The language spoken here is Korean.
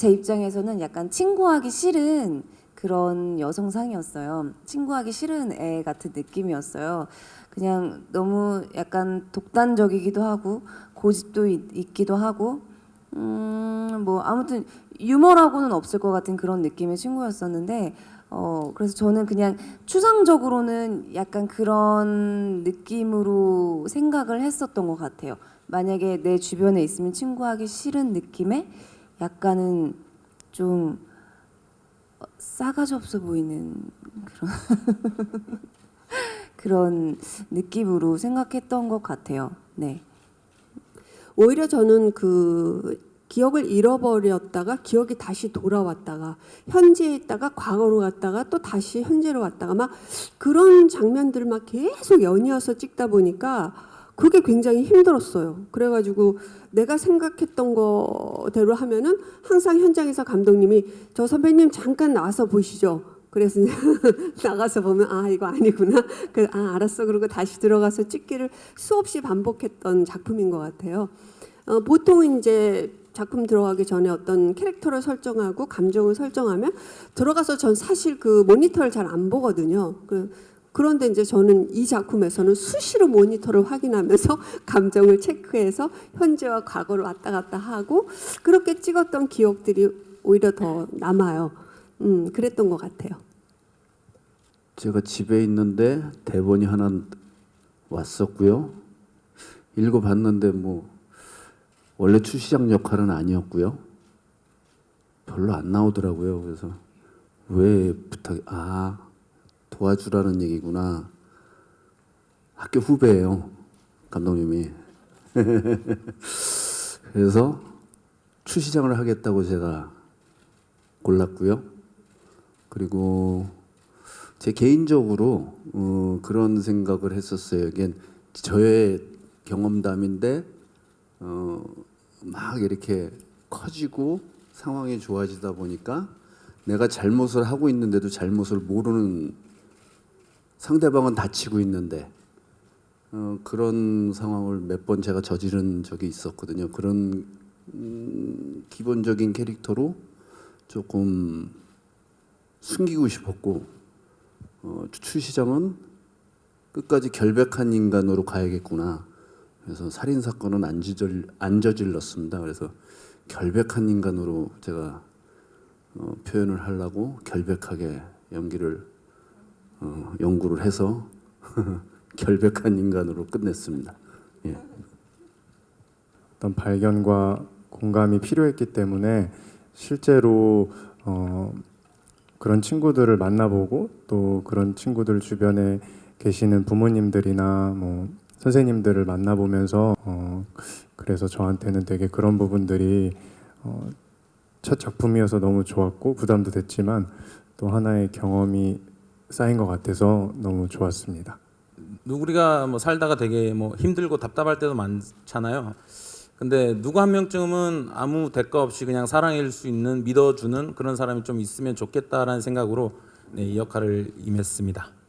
제 입장에서는 약간 친구하기 싫은 그런 여성상이었어요. 친구하기 싫은 애 같은 느낌이었어요. 그냥 너무 약간 독단적이기도 하고 고집도 있, 있기도 하고 음, 뭐 아무튼 유머라고는 없을 것 같은 그런 느낌의 친구였었는데 어 그래서 저는 그냥 추상적으로는 약간 그런 느낌으로 생각을 했었던 것 같아요. 만약에 내 주변에 있으면 친구하기 싫은 느낌의 약간은 좀 어, 싸가지 없어 보이는 그런 그런 느낌으로 생각했던 것 같아요. 네. 오히려 저는 그 기억을 잃어버렸다가 기억이 다시 돌아왔다가 현재에 있다가 과거로 갔다가 또 다시 현재로 왔다가 막 그런 장면들을 막 계속 연이어서 찍다 보니까 그게 굉장히 힘들었어요. 그래가지고 내가 생각했던 거대로 하면은 항상 현장에서 감독님이 저 선배님 잠깐 나와서 보시죠. 그래서 나가서 보면 아 이거 아니구나. 그아 알았어. 그리고 다시 들어가서 찍기를 수없이 반복했던 작품인 것 같아요. 어, 보통 이제 작품 들어가기 전에 어떤 캐릭터를 설정하고 감정을 설정하면 들어가서 전 사실 그 모니터를 잘 안 보거든요. 그, 그런데 이제 저는 이 작품에서는 수시로 모니터를 확인하면서 감정을 체크해서 현재와 과거를 왔다 갔다 하고 그렇게 찍었던 기억들이 오히려 더 남아요. 음, 그랬던 것 같아요. 제가 집에 있는데 대본이 하나 왔었고요. 읽어봤는데 뭐 원래 추시장 역할은 아니었고요. 별로 안 나오더라고요. 그래서 왜 부탁 아 도와주라는 얘기구나. 학교 후배예요 감독님이. 그래서 추시장을 하겠다고 제가 골랐고요. 그리고 제 개인적으로 어, 그런 생각을 했었어요. 이게 저의 경험담인데 어, 막 이렇게 커지고 상황이 좋아지다 보니까 내가 잘못을 하고 있는데도 잘못을 모르는 상대방은 다치고 있는데 어, 그런 상황을 몇 번 제가 저지른 적이 있었거든요. 그런 음, 기본적인 캐릭터로 조금 숨기고 싶었고 어, 추시장은 끝까지 결백한 인간으로 가야겠구나. 그래서 살인 사건은 안, 저질, 안 저질렀습니다. 그래서 결백한 인간으로 제가 어, 표현을 하려고 결백하게 연기를 어, 연구를 해서 결백한 인간으로 끝냈습니다. 예. 어떤 발견과 공감이 필요했기 때문에 실제로 어, 그런 친구들을 만나보고 또 그런 친구들 주변에 계시는 부모님들이나 뭐 선생님들을 만나보면서 어, 그래서 저한테는 되게 그런 부분들이 어, 첫 작품이어서 너무 좋았고 부담도 됐지만 또 하나의 경험이 쌓인 것 같아서 너무 좋았습니다. 우리가 뭐 살다가 되게 뭐 힘들고 답답할 때도 많잖아요. 근데 누구 한 명쯤은 아무 대가 없이 그냥 사랑해줄 수 있는 믿어주는 그런 사람이 좀 있으면 좋겠다라는 생각으로 네, 이 역할을 임했습니다.